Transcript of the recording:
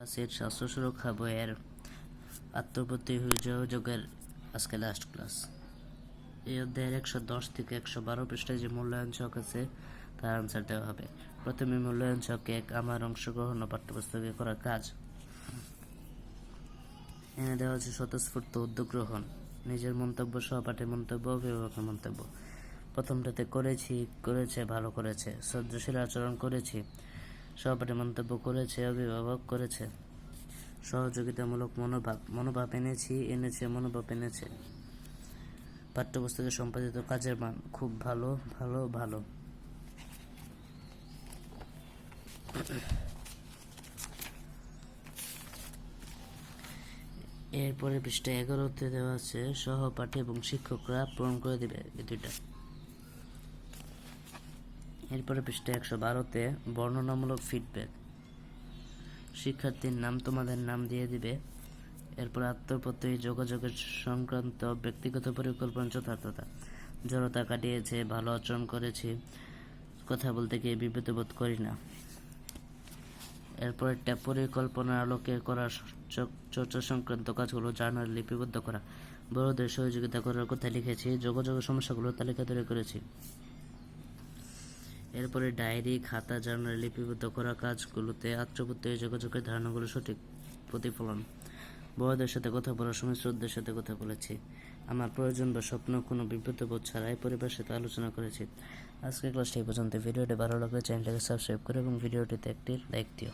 ক্লাসের স্বাস্থ্য সুরক্ষা বইয়ের আত্মপ্রতি যোগের আজকে লাস্ট ক্লাস এই অধ্যায়ের একশো দশ থেকে একশো বারো পৃষ্ঠায় যে মূল্যায়ন ছক আছে, তার আনসার দেওয়া হবে। প্রথমে মূল্যায়ন ছক এক আমার অংশগ্রহণ ও পাঠ্যপুস্তকে করা কাজ। এনে দেওয়া হচ্ছে স্বতঃস্ফূর্ত উদ্যোগ গ্রহণ, নিজের মন্তব্য, সহপাঠীর মন্তব্য, অভিভাবকের মন্তব্য। প্রথমটাতে করেছি, করেছে, ভালো করেছে শ্রদ্ধাশীল আচরণ করেছি। সহপাঠী মন্তব্য করেছে, অভিভাবক করেছে। সহযোগিতামূলক মনোভাব মনোভাব এনেছি, এনেছে, মনোভাব এনেছে। পাঠ্যপুস্তকে সম্পাদিত কাজের মান খুব ভালো ভালো ভালো। এরপরে পৃষ্ঠা এগারোতে দেওয়া আছে, সহপাঠী এবং শিক্ষকরা পূরণ করে দিবে। এই দুইটা। এরপরে পৃষ্ঠা একশো বারোতে বর্ণনামূলক ফিডব্যাক শিক্ষার্থীর নাম তোমাদের নাম দিয়ে দিবে। এরপর আত্মপ্রত্যয়ী যোগাযোগের সংক্রান্ত ব্যক্তিগত পরিকল্পনা যথার্থতা। জড়তা কাটিয়েছে, ভালো আচরণ করেছি, কথা বলতে গিয়ে বিব্রত বোধ করি না। এরপর একটা পরিকল্পনার আলোকে করা চর্চা সংক্রান্ত কাজগুলো জার্নাল লিপিবদ্ধ করা। বড়দের সহযোগিতা করার কথা লিখেছি, যোগাযোগের সমস্যাগুলো তালিকা তৈরি করেছি। এরপরে ডায়েরি, খাতা, জার্নাল লিপিবদ্ধ করা কাজগুলোতে আত্মপ্রত্যয় যোগাযোগের ধারণাগুলো সঠিক প্রতিফলন। বড়দের সাথে কথা বলার সময় শ্রদ্ধার সাথে কথা বলেছি। আমার প্রয়োজন বা স্বপ্ন কোনো বিব্রত বোধ ছাড়াই পরিবারের সাথে আলোচনা করেছি। আজকের ক্লাসটি পর্যন্ত। ভিডিওটি ভালো লাগলে চ্যানেলটাকে সাবস্ক্রাইব করে এবং ভিডিওটিতে একটি লাইক দিও।